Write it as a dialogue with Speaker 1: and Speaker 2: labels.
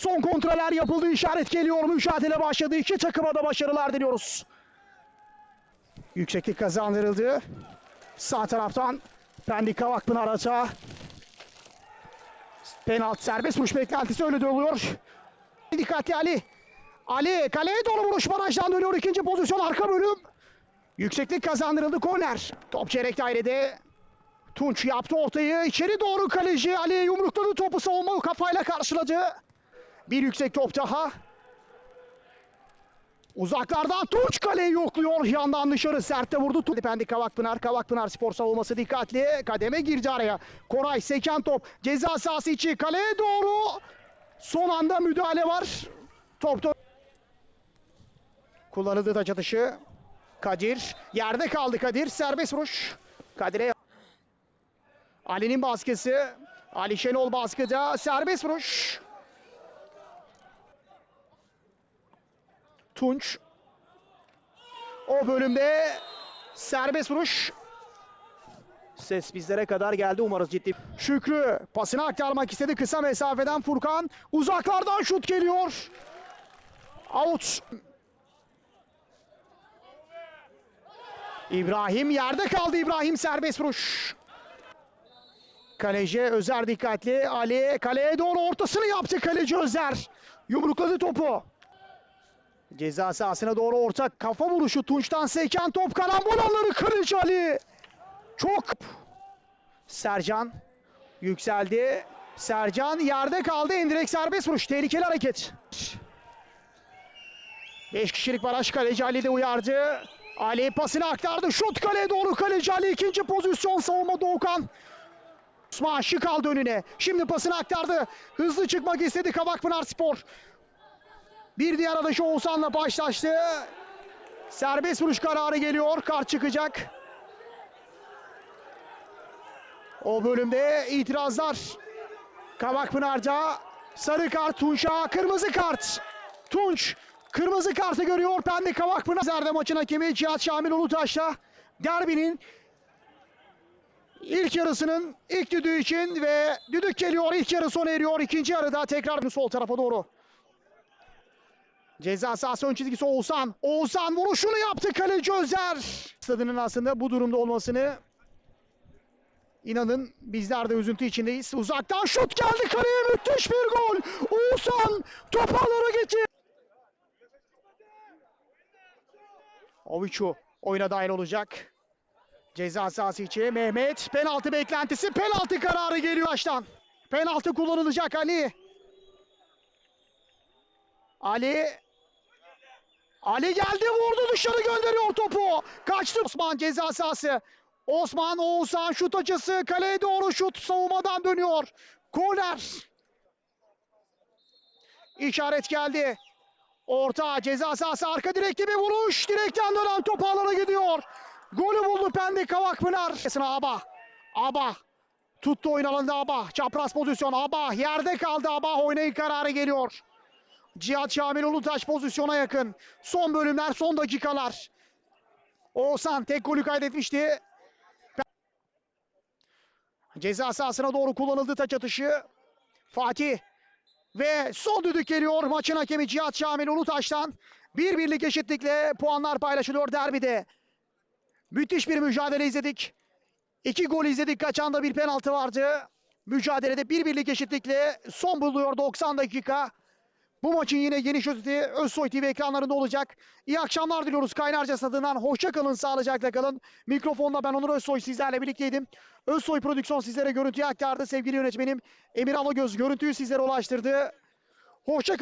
Speaker 1: Son kontroller yapıldı. işaret geliyor. Mücadele başladı. İki takıma da başarılar diliyoruz. Yükseklik kazandırıldı. Sağ taraftan Pendik Kavakpınar ata. Penaltı serbest vuruş beklentisi öyle de oluyor. Dikkatli Ali. Ali kaleye doğru vuruş barajdan dönüyor. ikinci pozisyon arka bölüm. Yükseklik kazandırıldı. Korner. Top çeyrek dairede. Tunç yaptı ortayı. içeri doğru kaleci Ali yumrukladı topu savunma kafayla karşıladı. Bir yüksek top daha. Uzaklardan Tunç kaleyi yokluyor. Yandan dışarı sertte vurdu. Pendik Kavakpınar. Kavakpınar spor savunması dikkatli. Kademe girdi araya. Koray seken top. Ceza sahası içi. Kaleye doğru. Son anda müdahale var. Top Kullanıldı taç atışı. Kadir. Yerde kaldı Kadir. Serbest vuruş. Kadir'e Ali'nin baskısı. Ali Şenol baskıda. Serbest vuruş. Tunç. O bölümde serbest vuruş. Ses bizlere kadar geldi umarız ciddi. Şükrü pasını aktarmak istedi kısa mesafeden Furkan. Uzaklardan şut geliyor. Out. İbrahim yerde kaldı İbrahim serbest vuruş. Kaleci Özer dikkatli. Ali kaleye doğru ortasını yaptı kaleci Özer. Yumrukladı topu. Ceza sahasına doğru orta kafa vuruşu Tunç'tan seken top karambol alanları kaleci Ali. Çok. Sercan yükseldi. Sercan yerde kaldı. Endirek serbest vuruş. Tehlikeli hareket. 5 kişilik baraj kaleci Ali de uyardı. Ali pasını aktardı. Şut kaleye doğru kaleci Ali. ikinci pozisyon savunma Doğukan. Osman şık aldı önüne. Şimdi pasını aktardı. Hızlı çıkmak istedi Kavakpınar Spor. Bir diğer adaşı Oğuzhan'la başlaştı. Serbest vuruş kararı geliyor. Kart çıkacak. O bölümde itirazlar. Kavakpınar'da sarı kart Tunç'a kırmızı kart. Tunç kırmızı kartı görüyor. Pendik Kavakpınar. Zerde maçın hakemi Cihat Şamil Ulutaş'la derbinin ilk yarısının ilk düdüğü için ve düdük geliyor. İlk yarı sona eriyor. İkinci yarıda tekrar sol tarafa doğru. Ceza sahası ön çizgisi Oğuzhan. Oğuzhan vuruşunu yaptı kaleci Özer. Stadının aslında bu durumda olmasını inanın bizler de üzüntü içindeyiz. Uzaktan şut geldi kaleye müthiş bir gol. Oğuzhan topu alana gitti. Oviçu oyuna dahil olacak. Ceza sahası içi Mehmet penaltı beklentisi penaltı kararı geliyor baştan. Penaltı kullanılacak Ali. Ali Ali geldi vurdu dışarı gönderiyor topu. Kaçtı Osman ceza sahası. Osman Oğuzhan şut açısı kaleye doğru şut savunmadan dönüyor. Korner. İşaret geldi. Orta ceza sahası arka direkte bir vuruş. Direkten dönen top ağlara gidiyor. Golü buldu Pendik Kavakpınar. Aba. Aba. Tuttu oyun alanında Aba. Çapraz pozisyon Aba. Yerde kaldı Aba. Oynayın kararı geliyor. Cihat Şamil Ulutaş pozisyona yakın. Son bölümler, son dakikalar. Oğuzhan tek golü kaydetmişti. Ceza sahasına doğru kullanıldı taç atışı. Fatih ve son düdük geliyor maçın hakemi Cihat Şamil Ulutaş'tan. Bir birlik eşitlikle puanlar paylaşılıyor derbide. Müthiş bir mücadele izledik. İki gol izledik. Kaçan da bir penaltı vardı. Mücadelede bir birlik eşitlikle son buluyor 90 dakika. Bu maçın yine geniş özeti Özsoy TV ekranlarında olacak. İyi akşamlar diliyoruz Kaynarca stadından. Hoşça kalın, sağlıcakla kalın. Mikrofonda ben Onur Özsoy sizlerle birlikteydim. Özsoy Prodüksiyon sizlere görüntüyü aktardı. Sevgili yönetmenim Emir Alagöz görüntüyü sizlere ulaştırdı. Hoşça kalın.